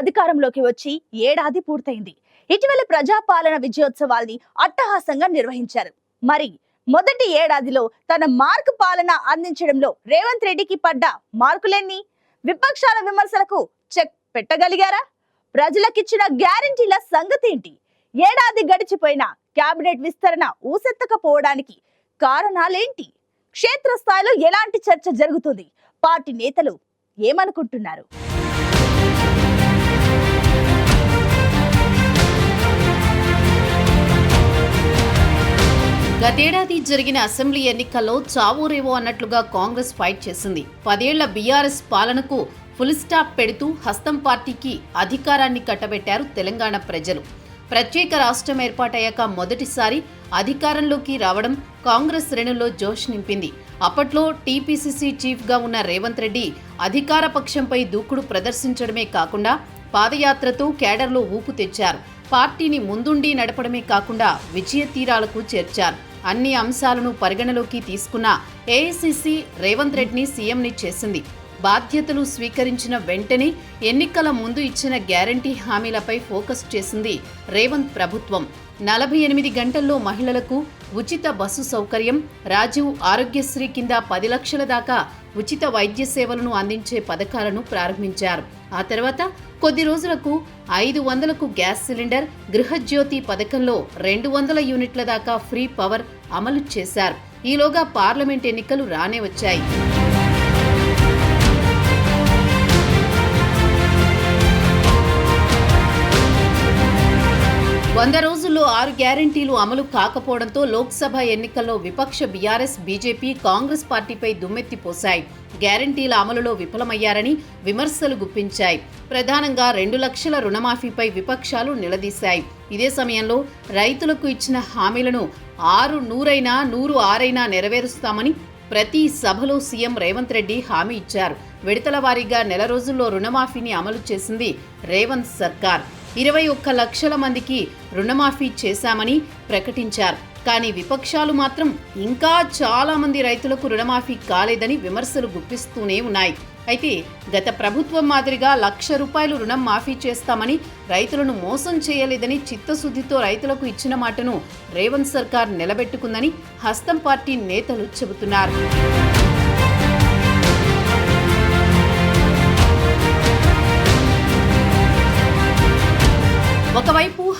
అధికారంలోకి వచ్చి ఏడాది పూర్తయింది. ఇటీవల ప్రజాపాలన విజయోత్సవాల్ని అట్టహాసంగా నిర్వహించారు. మరి మొదటి ఏడాదిలో తన మార్క్ పాలన అందించడంలో రేవంత్ రెడ్డికి పడ్డ మార్కులెన్ని విపక్షాల విమర్శలకు చెక్ పెట్టగలిగారా? ప్రజలకిచ్చిన గ్యారంటీల సంగతి ఏంటి ఏడాది గడిచిపోయిన కేబినెట్ విస్తరణ ఊసెత్తకపోవడానికి కారణాలేంటి? క్షేత్రస్థాయిలో ఎలాంటి చర్చ జరుగుతుంది? పార్టీ నేతలు ఏమనుకుంటున్నారు? గతేడాది జరిగిన అసెంబ్లీ ఎన్నికల్లో చావోరేవో అన్నట్లుగా కాంగ్రెస్ ఫైట్ చేసింది. పదేళ్ళ బీఆర్ఎస్ పాలనకు ఫుల్ స్టాప్ పెడుతూ హస్తం పార్టీకి అధికారాన్ని కట్టబెట్టారు తెలంగాణ ప్రజలు. ప్రత్యేక రాష్ట్రం ఏర్పాటయ్యాక మొదటిసారి అధికారంలోకి రావడం కాంగ్రెస్ శ్రేణుల్లో జోష్ నింపింది. అప్పట్లో టీపీసీసీ చీఫ్గా ఉన్న రేవంత్ రెడ్డి అధికార పక్షంపై దూకుడు ప్రదర్శించడమే కాకుండా పాదయాత్రతో కేడర్లో ఊపు తెచ్చారు. పార్టీని ముందుండి నడపడమే కాకుండా విజయ తీరాలకు చేర్చారు. అన్ని అంశాలను పరిగణలోకి తీసుకున్న ఏఐసిసి రేవంత్ రెడ్డిని సీఎంని చేసింది. బాధ్యతలు స్వీకరించిన వెంటనే ఎన్నికల ముందు ఇచ్చిన గ్యారంటీ హామీలపై ఫోకస్ చేసింది రేవంత్ ప్రభుత్వం. నలభై ఎనిమిది గంటల్లో మహిళలకు ఉచిత బస్సు సౌకర్యం రాజీవ్ ఆరోగ్యశ్రీ కింద పది లక్షల దాకా ఉచిత వైద్య సేవలను అందించే పథకాలను ప్రారంభించారు. ఆ తర్వాత కొద్ది రోజులకు ఐదు వందలకు గ్యాస్ సిలిండర్ గృహజ్యోతి పథకంలో రెండు వందల యూనిట్ల దాకా ఫ్రీ పవర్ అమలు చేశారు. ఈలోగా పార్లమెంట్ ఎన్నికలు రానే వచ్చాయి. వంద రోజులు ఆరు గ్యారంటీలు అమలు కాకపోవడంతో లోక్సభ ఎన్నికల్లో విపక్ష బీఆర్ఎస్ బీజేపీ కాంగ్రెస్ పార్టీపై దుమ్మెత్తిపోశాయి గ్యారంటీల అమలులో విఫలమయ్యారని విమర్శలు గుప్పించాయి. ప్రధానంగా రెండు లక్షల రుణమాఫీపై విపక్షాలు నిలదీశాయి. ఇదే సమయంలో రైతులకు ఇచ్చిన హామీలను ఆరు నూరైనా నూరు ఆరైనా నెరవేరుస్తామని ప్రతి సభలో సీఎం రేవంత్ రెడ్డి హామీ ఇచ్చారు. విడతల వారీగా నెల రోజుల్లో రుణమాఫీని అమలు చేసింది రేవంత్ సర్కార్. ఇరవై ఒక్క లక్షల మందికి రుణమాఫీ చేశామని ప్రకటించారు. కానీ విపక్షాలు మాత్రం ఇంకా చాలా మంది రైతులకు రుణమాఫీ కాలేదని విమర్శలు గుప్పిస్తూనే ఉన్నాయి. అయితే గత ప్రభుత్వం మాదిరిగా లక్ష రూపాయలు రుణం మాఫీ చేస్తామని రైతులను మోసం చేయలేదని చిత్తశుద్ధితో రైతులకు ఇచ్చిన మాటను రేవంత్ సర్కార్ నిలబెట్టుకుందని హస్తం పార్టీ నేతలు చెబుతున్నారు.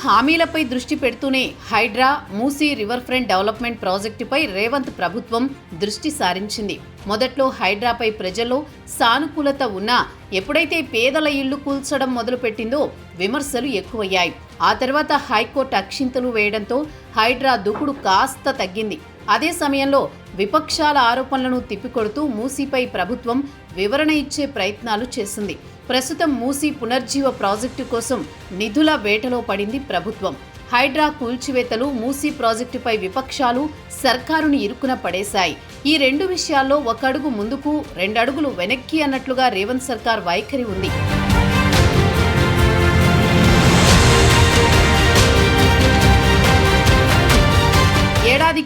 హామీలపై దృష్టి పెడుతూనే Hydraa Musi river front development ప్రాజెక్టుపై రేవంత్ ప్రభుత్వం దృష్టి సారించింది. మొదట్లో హైడ్రాపై ప్రజల్లో సానుకూలత ఉన్నా ఎప్పుడైతే పేదల ఇళ్ళు కూల్చడం మొదలుపెట్టిందో విమర్శలు ఎక్కువయ్యాయి. ఆ తర్వాత హైకోర్టు అక్షింతలు వేయడంతో హైడ్రా దూకుడు కాస్త తగ్గింది. అదే సమయంలో విపక్షాల ఆరోపణలను తిప్పికొడుతూ మూసీపై ప్రభుత్వం వివరణ ఇచ్చే ప్రయత్నాలు చేసింది. ప్రస్తుతం మూసీ పునర్జీవ ప్రాజెక్టు కోసం నిధుల వేటలో పడింది ప్రభుత్వం. హైడ్రా కూల్చివేతలు మూసీ ప్రాజెక్టుపై విపక్షాలు సర్కారుని ఇరుకున పడేశాయి. ఈ రెండు విషయాల్లో ఒక అడుగు ముందుకు రెండడుగులు వెనక్కి అన్నట్లుగా రేవంత్ సర్కార్ వైఖరి ఉంది.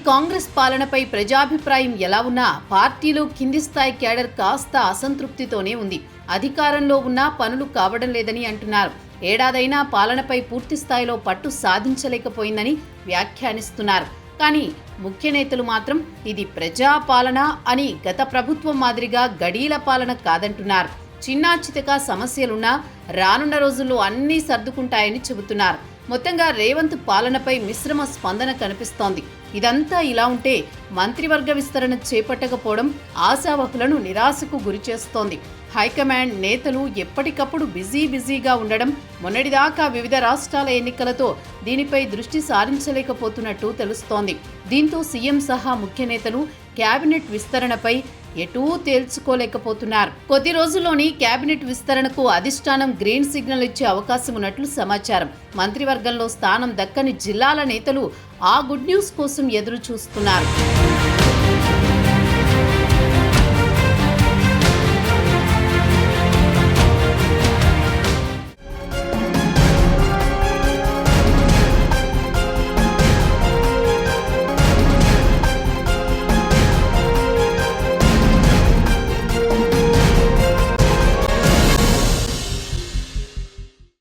కాంగ్రెస్ పాలనపై ప్రజాభిప్రాయం ఎలా ఉన్నా పార్టీలో కింది స్థాయి కేడర్ కాస్త అసంతృప్తితోనే ఉంది. అధికారంలో ఉన్నా పనులు కావడం లేదని అంటున్నారు. ఏడాదైనా పాలనపై పూర్తి స్థాయిలో పట్టు సాధించలేకపోయిందని వ్యాఖ్యానిస్తున్నారు. కానీ ముఖ్య నేతలు మాత్రం ఇది ప్రజా పాలన అని గత ప్రభుత్వం మాదిరిగా గడీల పాలన కాదంటున్నారు. చిన్నా చితక సమస్యలున్నా రానున్న రోజుల్లో అన్నీ సర్దుకుంటాయని చెబుతున్నారు. మొత్తంగా రేవంత్ పాలనపై మిశ్రమ స్పందన కనిపిస్తోంది. ఇదంతా ఇలా ఉంటే మంత్రివర్గ విస్తరణ చేపట్టకపోవడం ఆశావహులను నిరాశకు గురిచేస్తోంది హైకమాండ్ నేతలు ఎప్పటికప్పుడు బిజీ బిజీగా ఉండడం మొన్నటిదాకా వివిధ రాష్ట్రాల ఎన్నికలతో దీనిపై దృష్టి సారించలేకపోతున్నట్టు తెలుస్తోంది. దీంతో సీఎం సహా ముఖ్య నేతలు కేబినెట్ విస్తరణపై ఎటూ తేల్చుకోలేకపోతున్నారు. కొద్ది రోజుల్లోని కేబినెట్ విస్తరణకు అధిష్టానం గ్రీన్ సిగ్నల్ ఇచ్చే అవకాశం ఉన్నట్లు సమాచారం. మంత్రివర్గంలో స్థానం దక్కని జిల్లాల నేతలు ఆ గుడ్ న్యూస్ కోసం ఎదురు చూస్తున్నారు